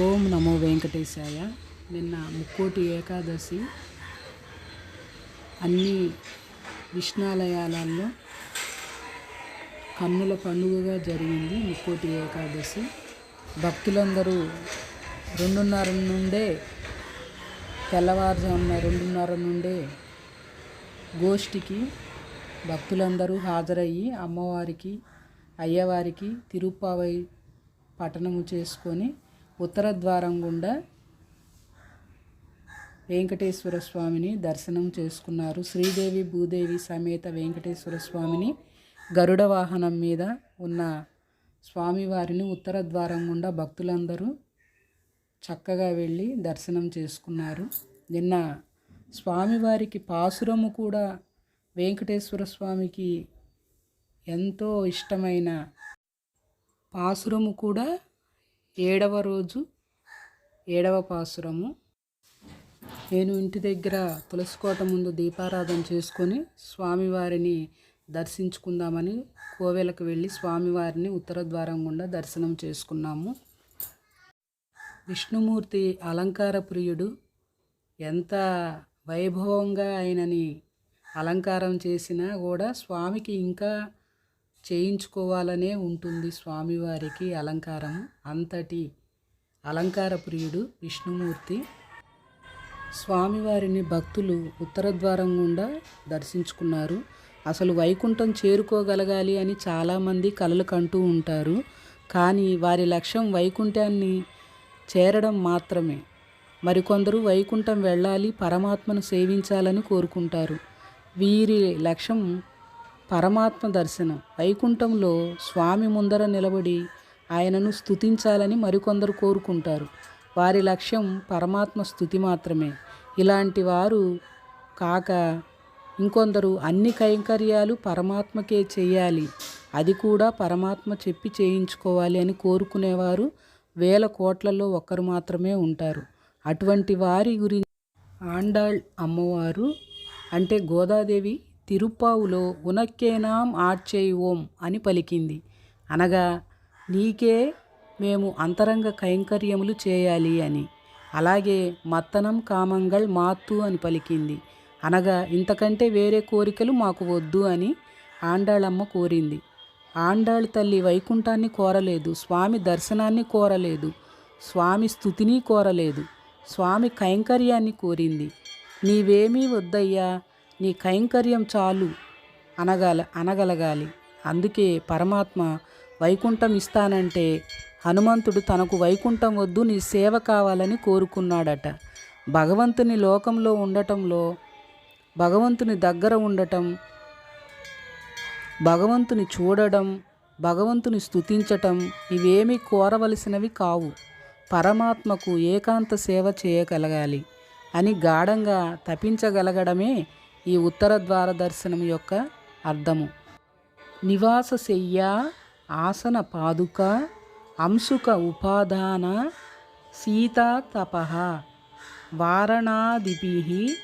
ఓం నమో వెంకటేశాయ. నిన్న ముక్కోటి ఏకాదశి. అన్ని విష్ణాలయాలలో కన్నుల పండుగగా జరిగింది ముక్కోటి ఏకాదశి. భక్తులందరూ రెండున్నర నుండే తెల్లవారుజామున రెండున్నర నుండే గోష్ఠికి భక్తులందరూ హాజరయ్యి అమ్మవారికి అయ్యవారికి తిరుప్పావై పఠనము చేసుకొని ఉత్తర ద్వారం గుండా వెంకటేశ్వర స్వామిని దర్శనం చేసుకున్నారు. శ్రీదేవి భూదేవి సమేత వెంకటేశ్వర స్వామిని గరుడ వాహనం మీద ఉన్న స్వామివారిని ఉత్తర ద్వారం గుండా భక్తులందరూ చక్కగా వెళ్ళి దర్శనం చేసుకున్నారు. నిన్న స్వామివారికి పాసురము కూడా వెంకటేశ్వర స్వామికి ఎంతో ఇష్టమైన పాసురము కూడా ఏడవ రోజు ఏడవ పాసురము నేను ఇంటి దగ్గర తులసికోట ముందు దీపారాధన చేసుకొని స్వామివారిని దర్శించుకుందామని కోవెలకు వెళ్ళి స్వామివారిని ఉత్తర ద్వారం గుండా దర్శనం చేసుకున్నాము. విష్ణుమూర్తి అలంకార ప్రియుడు ఎంత వైభవంగా ఆయనని అలంకారం చేసినా కూడా స్వామికి ఇంకా చేయించుకోవాలనే ఉంటుంది స్వామివారికి అలంకారం. అంతటి అలంకార ప్రియుడు విష్ణుమూర్తి. స్వామివారిని భక్తులు ఉత్తర ద్వారం గుండా దర్శించుకున్నారు. అసలు వైకుంఠం చేరుకోగలగాలి అని చాలామంది కలలు కంటూ ఉంటారు. కానీ వారి లక్ష్యం వైకుంఠాన్ని చేరడం మాత్రమే. మరికొందరు వైకుంఠం వెళ్ళాలి పరమాత్మను సేవించాలని కోరుకుంటారు. వీరి లక్ష్యం పరమాత్మ దర్శనం. వైకుంఠంలో స్వామి ముందర నిలబడి ఆయనను స్థుతించాలని మరికొందరు కోరుకుంటారు. వారి లక్ష్యం పరమాత్మ స్థుతి మాత్రమే. ఇలాంటి వారు కాక ఇంకొందరు అన్ని కైంకర్యాలు పరమాత్మకే చేయాలి. అది కూడా పరమాత్మ చెప్పి చేయించుకోవాలి అని కోరుకునేవారు వేల కోట్లలో ఒక్కరు మాత్రమే ఉంటారు. అటువంటి వారి గురించి ఆండాళ్ అమ్మవారు అంటే గోదాదేవి తిరుప్పావులో ఉనక్కేనాం ఆడ్చేయువోం ఓం అని పలికింది. అనగా నీకే మేము అంతరంగ కైంకర్యములు చేయాలి అని. అలాగే మత్తనం కామంగళ్ మాత్తు అని పలికింది. అనగా ఇంతకంటే వేరే కోరికలు మాకు వద్దు అని ఆండాళమ్మ కోరింది. ఆండాళ్ తల్లి వైకుంఠాన్ని కోరలేదు స్వామి దర్శనాన్ని కోరలేదు స్వామి స్థుతిని కోరలేదు స్వామి కైంకర్యాన్ని కోరింది. నీవేమీ వద్దయ్యా నీ కైంకర్యం చాలు అనగల అనగలగాలి. అందుకే పరమాత్మ వైకుంఠం ఇస్తానంటే హనుమంతుడు తనకు వైకుంఠం వద్దు నీ సేవ కావాలని కోరుకున్నాడట. భగవంతుని లోకంలో ఉండటంలో భగవంతుని దగ్గర ఉండటం భగవంతుని చూడడం భగవంతుని స్తుతించటం ఇవేమీ కోరవలసినవి కావు. పరమాత్మకు ఏకాంత సేవ చేయగలగాలి అని గాఢంగా తపించగలగడమే ఈ ఉత్తర ద్వార దర్శనం యొక్క అర్థము. నివాస శయ్య ఆసన పాదుక అంశుక ఉపాదాన సీతా తప వారణాదిభి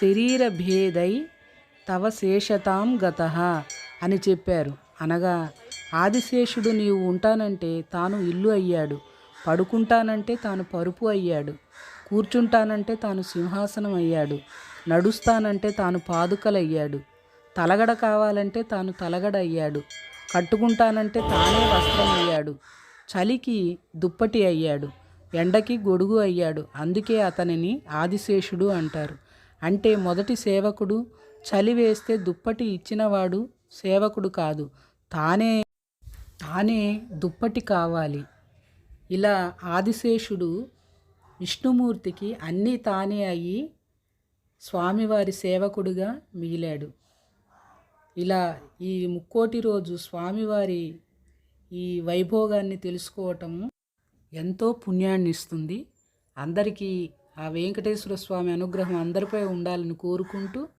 శరీరభేదై తవ శేషతాం గత అని చెప్పారు. అనగా ఆదిశేషుడు నీవు ఉంటానంటే తాను ఇల్లు అయ్యాడు. పడుకుంటానంటే తాను పరుపు అయ్యాడు. కూర్చుంటానంటే తాను సింహాసనం అయ్యాడు. నడుస్తానంటే తాను పాదుకలయ్యాడు. తలగడ కావాలంటే తాను తలగడ అయ్యాడు కట్టుకుంటానంటే తానే వస్త్రం అయ్యాడు చలికి దుప్పటి అయ్యాడు. ఎండకి గొడుగు అయ్యాడు. అందుకే అతనిని ఆదిశేషుడు అంటారు. అంటే మొదటి సేవకుడు చలి వేస్తే దుప్పటి ఇచ్చినవాడు సేవకుడు కాదు. తానే తానే దుప్పటి కావాలి. ఇలా ఆదిశేషుడు విష్ణుమూర్తికి అన్నీ తానే అయ్యి స్వామివారి సేవకుడుగా మిగిలాడు. ఇలా ఈ ముక్కోటి రోజు స్వామివారి ఈ వైభోగాన్ని తెలుసుకోవటము ఎంతో పుణ్యాన్ని ఇస్తుంది అందరికీ ఆ వెంకటేశ్వర స్వామి అనుగ్రహం అందరిపై ఉండాలని కోరుకుంటూ